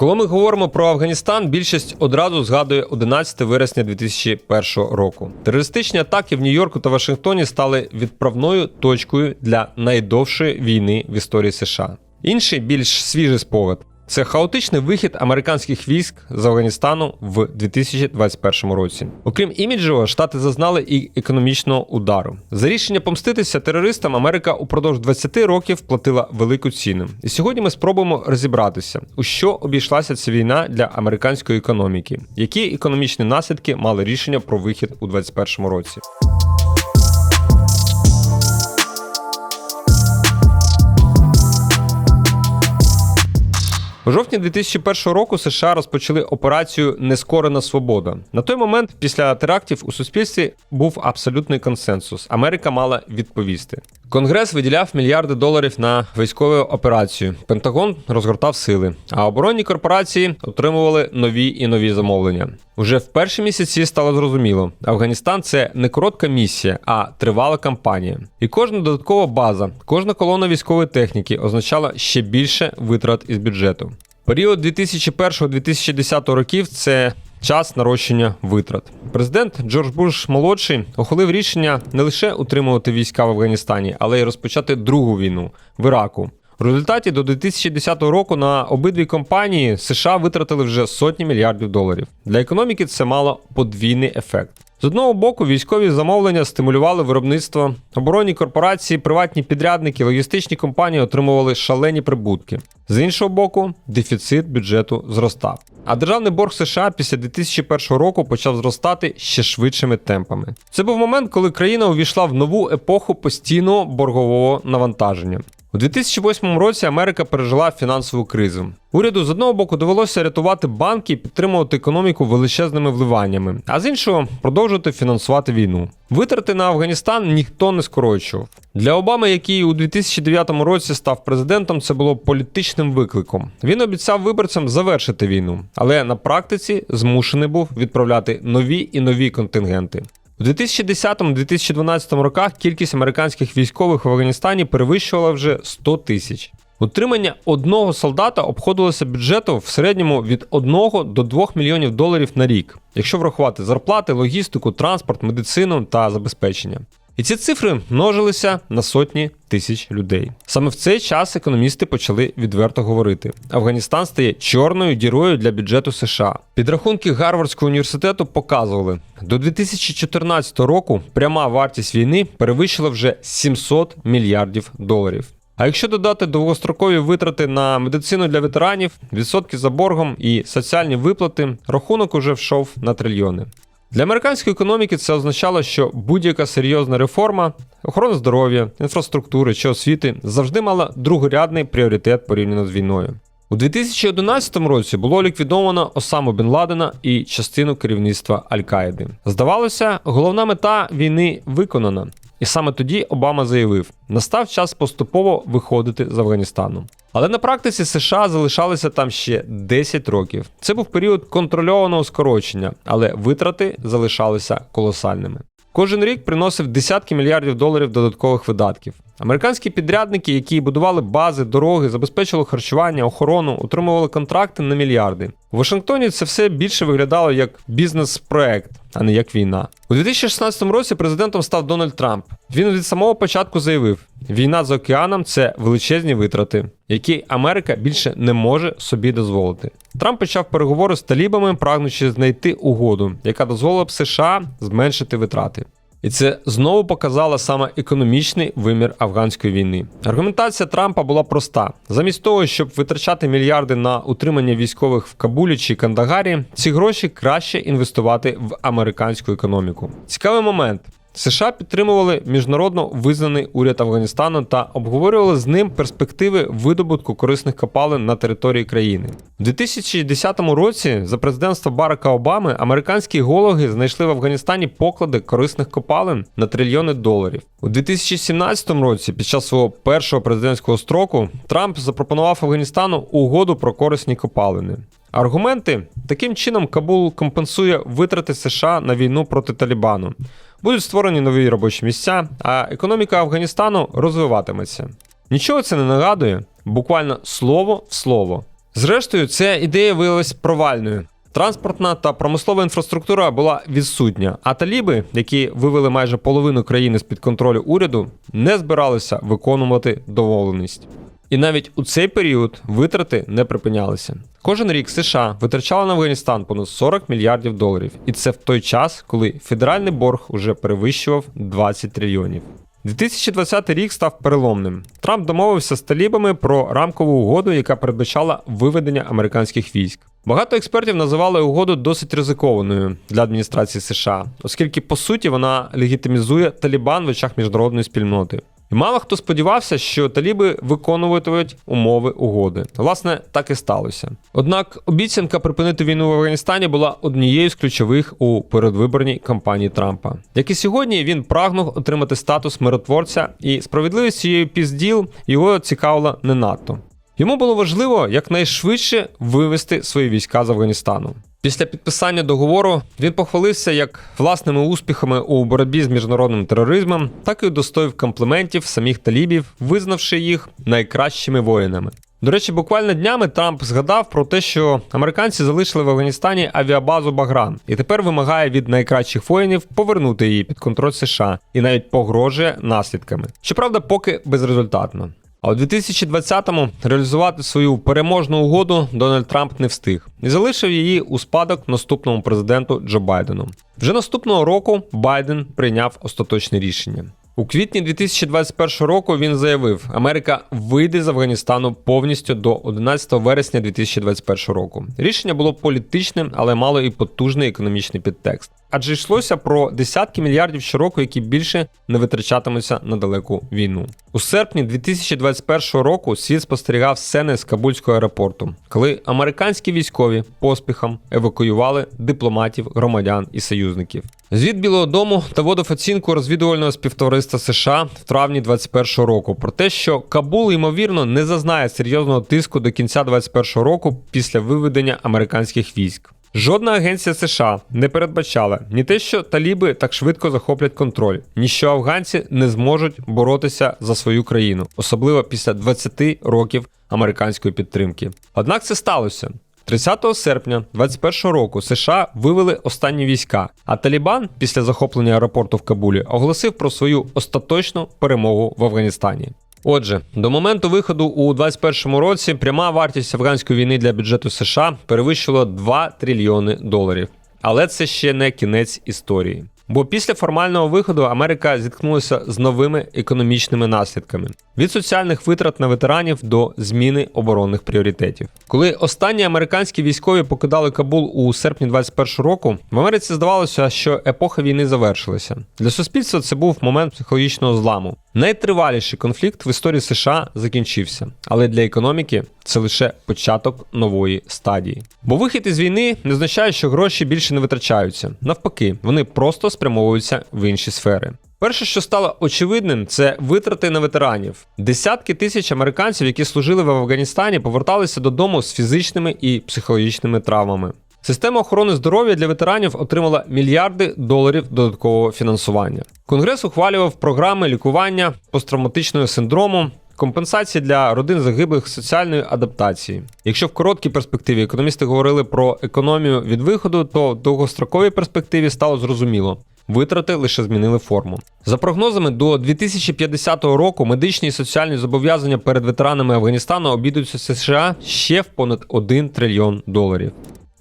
Коли ми говоримо про Афганістан, більшість одразу згадує 11 вересня 2001 року. Терористичні атаки в Нью-Йорку та Вашингтоні стали відправною точкою для найдовшої війни в історії США. Інший більш свіжий спогад це хаотичний вихід американських військ з Афганістану в 2021 році. Окрім іміджевого, штати зазнали і економічного удару. За рішення помститися терористам Америка упродовж 20 років платила велику ціну. І сьогодні ми спробуємо розібратися, у що обійшлася ця війна для американської економіки, які економічні наслідки мали рішення про вихід у 2021 році. У жовтні 2001 року США розпочали операцію Нескорена свобода. На той момент, після терактів у суспільстві був абсолютний консенсус. Америка мала відповісти. Конгрес виділяв мільярди доларів на військову операцію. Пентагон розгортав сили, а оборонні корпорації отримували нові і нові замовлення. Уже в перші місяці стало зрозуміло, Афганістан це не коротка місія, а тривала кампанія. І кожна додаткова база, кожна колона військової техніки означала ще більше витрат із бюджету. Період 2001-2010 років це час нарощення витрат. Президент Джордж Буш молодший ухвалив рішення не лише утримувати війська в Афганістані, але й розпочати другу війну в Іраку. В результаті до 2010 року на обидві компанії США витратили вже сотні мільярдів доларів. Для економіки це мало подвійний ефект. З одного боку, військові замовлення стимулювали виробництво, оборонні корпорації, приватні підрядники, логістичні компанії отримували шалені прибутки. З іншого боку, дефіцит бюджету зростав. А державний борг США після 2001 року почав зростати ще швидшими темпами. Це був момент, коли країна увійшла в нову епоху постійного боргового навантаження. У 2008 році Америка пережила фінансову кризу. Уряду з одного боку довелося рятувати банки і підтримувати економіку величезними вливаннями, а з іншого продовжувати фінансувати війну. Витрати на Афганістан ніхто не скорочував. Для Обами, який у 2009 році став президентом, це було політичним викликом. Він обіцяв виборцям завершити війну, але на практиці змушений був відправляти нові і нові контингенти. У 2010-2012 роках кількість американських військових в Афганістані перевищувала вже 100 тисяч. Утримання одного солдата обходилося бюджету в середньому від 1 до 2 мільйонів доларів на рік, якщо врахувати зарплати, логістику, транспорт, медицину та забезпечення. І ці цифри множилися на сотні тисяч людей. Саме в цей час економісти почали відверто говорити: Афганістан стає чорною дірою для бюджету США. Підрахунки Гарвардського університету показували, до 2014 року пряма вартість війни перевищила вже 700 мільярдів доларів. А якщо додати довгострокові витрати на медицину для ветеранів, відсотки за боргом і соціальні виплати, рахунок уже вшов на трильйони. Для американської економіки це означало, що будь-яка серйозна реформа охорони здоров'я, інфраструктури чи освіти завжди мала другорядний пріоритет порівняно з війною. У 2011 році було ліквідовано Осаму Бен Ладена і частину керівництва Аль-Каїди. Здавалося, головна мета війни виконана. І саме тоді Обама заявив: настав час поступово виходити з Афганістану. Але на практиці США залишалися там ще 10 років. Це був період контрольованого скорочення, але витрати залишалися колосальними. Кожен рік приносив десятки мільярдів доларів додаткових видатків. Американські підрядники, які будували бази, дороги, забезпечували харчування, охорону, отримували контракти на мільярди. У Вашингтоні це все більше виглядало як бізнес-проект, а не як війна. У 2016 році президентом став Дональд Трамп. Він від самого початку заявив: війна за океаном це величезні витрати, які Америка більше не може собі дозволити. Трамп почав переговори з талібами, прагнучи знайти угоду, яка дозволила б США зменшити витрати. І це знову показало саме економічний вимір афганської війни. Аргументація Трампа була проста: замість того, щоб витрачати мільярди на утримання військових в Кабулі чи Кандагарі, ці гроші краще інвестувати в американську економіку. Цікавий момент. США підтримували міжнародно визнаний уряд Афганістану та обговорювали з ним перспективи видобутку корисних копалин на території країни. У 2010 році за президентства Барака Обами американські геологи знайшли в Афганістані поклади корисних копалин на трильйони доларів. У 2017 році, під час свого першого президентського строку, Трамп запропонував Афганістану угоду про корисні копалини. Аргументи таким чином Кабул компенсує витрати США на війну проти Талібану. Будуть створені нові робочі місця, а економіка Афганістану розвиватиметься. Нічого це не нагадує, буквально слово в слово. Зрештою, ця ідея виявилась провальною. Транспортна та промислова інфраструктура була відсутня, а таліби, які вивели майже половину країни з під контролю уряду, не збиралися виконувати домовленість. І навіть у цей період витрати не припинялися. Кожен рік США витрачали на Афганістан понад 40 мільярдів доларів, і це в той час, коли федеральний борг уже перевищував 20 трильйонів. 2020 рік став переломним. Трамп домовився з талібами про рамкову угоду, яка передбачала виведення американських військ. Багато експертів називали угоду досить ризикованою для адміністрації США, оскільки по суті вона легітимізує Талібан в очах міжнародної спільноти. І мало хто сподівався, що таліби виконуватимуть умови угоди. Власне, так і сталося. Однак обіцянка припинити війну в Афганістані була однією з ключових у передвиборній кампанії Трампа. Як і сьогодні, він прагнув отримати статус миротворця, і справедливість цієї пізділ його цікавила не надто. Йому було важливо якнайшвидше вивести свої війська з Афганістану. Після підписання договору він похвалився як власними успіхами у боротьбі з міжнародним тероризмом, так і удостоїв компліментів самих талібів, визнавши їх найкращими воїнами. До речі, буквально днями Трамп згадав про те, що американці залишили в Афганістані авіабазу Багран і тепер вимагає від найкращих воїнів повернути її під контроль США і навіть погрожує наслідками. Щоправда, поки безрезультатно. А у 2020-му реалізувати свою переможну угоду Дональд Трамп не встиг і залишив її у спадок наступному президенту Джо Байдену. Вже наступного року Байден прийняв остаточне рішення. У квітні 2021 року він заявив, Америка вийде з Афганістану повністю до 11 вересня 2021 року. Рішення було політичним, але мало і потужний економічний підтекст. Адже йшлося про десятки мільярдів щороку, які більше не витрачатимуться на далеку війну. У серпні 2021 року світ спостерігав сцени з Кабульського аеропорту, коли американські військові поспіхом евакуювали дипломатів, громадян і союзників. Звіт Білого Дому доводив оцінку розвідувального співтовариства США в травні 2021 року про те, що Кабул ймовірно не зазнає серйозного тиску до кінця 2021 року після виведення американських військ. Жодна агенція США не передбачала ні те, що таліби так швидко захоплять контроль, ні що афганці не зможуть боротися за свою країну, особливо після 20 років американської підтримки. Однак це сталося. 30 серпня 2021 року США вивели останні війська, а Талібан після захоплення аеропорту в Кабулі оголосив про свою остаточну перемогу в Афганістані. Отже, до моменту виходу у 2021 році пряма вартість афганської війни для бюджету США перевищила 2 трильйони доларів. Але це ще не кінець історії. Бо після формального виходу Америка зіткнулася з новими економічними наслідками від соціальних витрат на ветеранів до зміни оборонних пріоритетів. Коли останні американські військові покидали Кабул у серпні 21 року, в Америці здавалося, що епоха війни завершилася. Для суспільства це був момент психологічного зламу. Найтриваліший конфлікт в історії США закінчився, але для економіки це лише початок нової стадії. Бо вихід із війни не означає, що гроші більше не витрачаються. Навпаки, вони просто спрямовуються в інші сфери. Перше, що стало очевидним, це витрати на ветеранів. Десятки тисяч американців, які служили в Афганістані, поверталися додому з фізичними і психологічними травмами. Система охорони здоров'я для ветеранів отримала мільярди доларів додаткового фінансування. Конгрес ухвалював програми лікування посттравматичного синдрому. Компенсації для родин загиблих соціальної адаптації. Якщо в короткій перспективі економісти говорили про економію від виходу, то в довгостроковій перспективі стало зрозуміло. Витрати лише змінили форму. За прогнозами, до 2050 року медичні і соціальні зобов'язання перед ветеранами Афганістану обійдуться США ще в понад 1 трильйон доларів.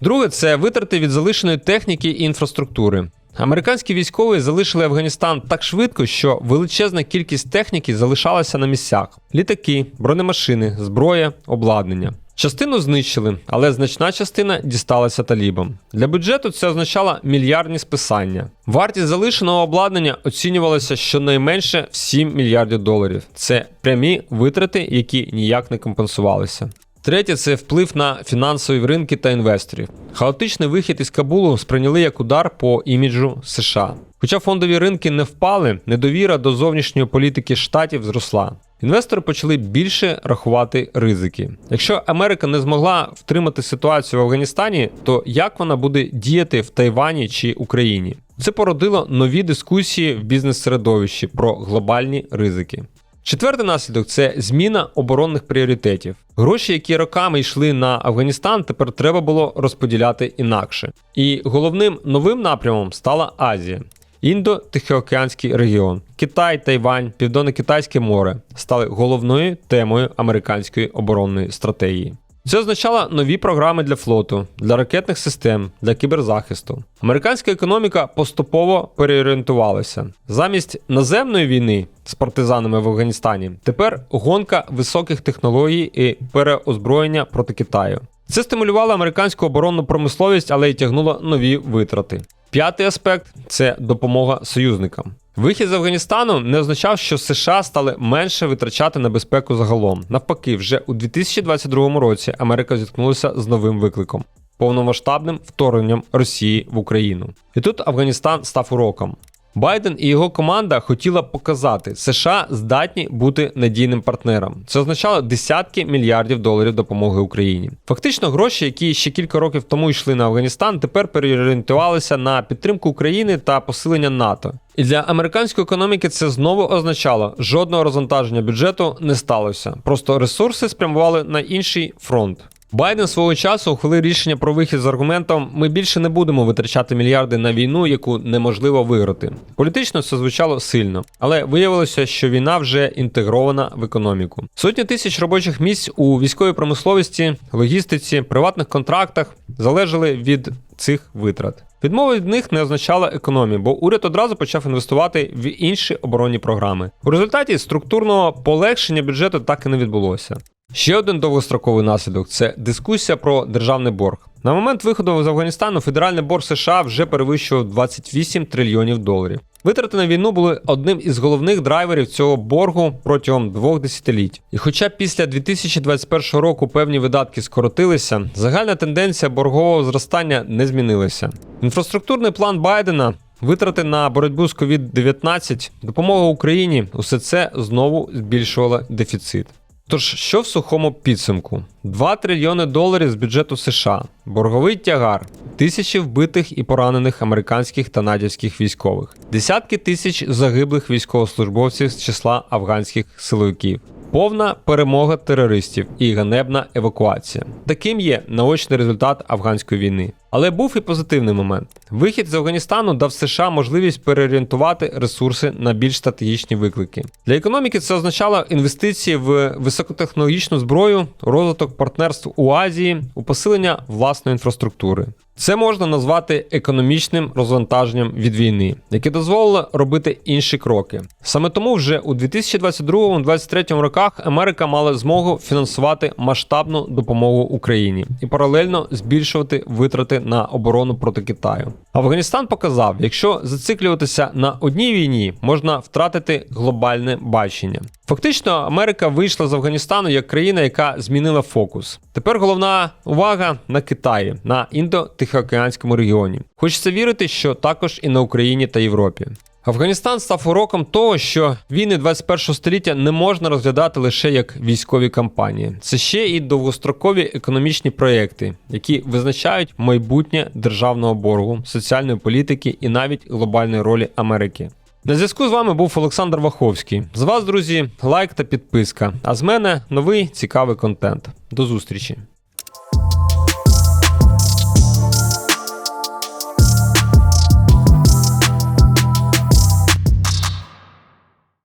Друге, це витрати від залишеної техніки і інфраструктури. Американські військові залишили Афганістан так швидко, що величезна кількість техніки залишалася на місцях: літаки, бронемашини, зброя, обладнання. Частину знищили, але значна частина дісталася талібам. Для бюджету це означало мільярдні списання. Вартість залишеного обладнання оцінювалася щонайменше в 7 мільярдів доларів. Це прямі витрати, які ніяк не компенсувалися. Третє це вплив на фінансові ринки та інвесторів. Хаотичний вихід із Кабулу сприйняли як удар по іміджу США. Хоча фондові ринки не впали, недовіра до зовнішньої політики штатів зросла. Інвестори почали більше рахувати ризики. Якщо Америка не змогла втримати ситуацію в Афганістані, то як вона буде діяти в Тайвані чи Україні? Це породило нові дискусії в бізнес-середовищі про глобальні ризики. Четвертий наслідок це зміна оборонних пріоритетів. Гроші, які роками йшли на Афганістан, тепер треба було розподіляти інакше. І головним новим напрямом стала Азія. Індо-Тихоокеанський регіон, Китай, Тайвань, Південно-Китайське море стали головною темою американської оборонної стратегії. Це означало нові програми для флоту, для ракетних систем, для кіберзахисту. Американська економіка поступово переорієнтувалася. Замість наземної війни з партизанами в Афганістані тепер гонка високих технологій і переозброєння проти Китаю. Це стимулювало американську оборонну промисловість, але й тягнуло нові витрати. П'ятий аспект це допомога союзникам. Вихід з Афганістану не означав, що США стали менше витрачати на безпеку загалом. Навпаки, вже у 2022 році Америка зіткнулася з новим викликом повномасштабним вторгненням Росії в Україну. І тут Афганістан став уроком. Байден і його команда хотіла показати, США здатні бути надійним партнером. Це означало десятки мільярдів доларів допомоги Україні. Фактично, гроші, які ще кілька років тому йшли на Афганістан, тепер переорієнтувалися на підтримку України та посилення НАТО. І для американської економіки це знову означало, жодного розвантаження бюджету не сталося. Просто ресурси спрямували на інший фронт. Байден свого часу ухвалив рішення про вихід з аргументом: ми більше не будемо витрачати мільярди на війну, яку неможливо виграти. Політично це звучало сильно, але виявилося, що війна вже інтегрована в економіку. Сотні тисяч робочих місць у військовій промисловості, логістиці, приватних контрактах залежали від цих витрат. Відмова від них не означала економію, бо уряд одразу почав інвестувати в інші оборонні програми. У результаті структурного полегшення бюджету так і не відбулося. Ще один довгостроковий наслідок це дискусія про державний борг. На момент виходу з Афганістану федеральний борг США вже перевищував 28 трильйонів доларів. Витрати на війну були одним із головних драйверів цього боргу протягом двох десятиліть. І хоча після 2021 року певні видатки скоротилися, загальна тенденція боргового зростання не змінилася. Інфраструктурний план Байдена. Витрати на боротьбу з COVID-19, допомога Україні усе це знову збільшувало дефіцит. Тож, що в сухому підсумку? 2 трильйони доларів з бюджету США, борговий тягар, тисячі вбитих і поранених американських та надівських військових, десятки тисяч загиблих військовослужбовців з числа афганських силовиків. Повна перемога терористів і ганебна евакуація. Таким є наочний результат афганської війни. Але був і позитивний момент. Вихід з Афганістану дав США можливість переорієнтувати ресурси на більш стратегічні виклики. Для економіки це означало інвестиції в високотехнологічну зброю, розвиток партнерств у Азії, у посилення власної інфраструктури. Це можна назвати економічним розвантаженням від війни, яке дозволило робити інші кроки. Саме тому вже у 2022-2023 роках Америка мала змогу фінансувати масштабну допомогу Україні і паралельно збільшувати витрати на оборону проти Китаю. Афганістан показав, якщо зациклюватися на одній війні, можна втратити глобальне бачення. Фактично, Америка вийшла з Афганістану як країна, яка змінила фокус. Тепер головна увага на Китаї, на індо-тихоокеанському регіоні. Хочеться вірити, що також і на Україні та Європі. Афганістан став уроком того, що війни 21 століття не можна розглядати лише як військові кампанії. Це ще і довгострокові економічні проекти, які визначають майбутнє державного боргу, соціальної політики і навіть глобальної ролі Америки. На зв'язку з вами був Олександр Ваховський. З вас, друзі, лайк та підписка. А з мене новий цікавий контент. До зустрічі!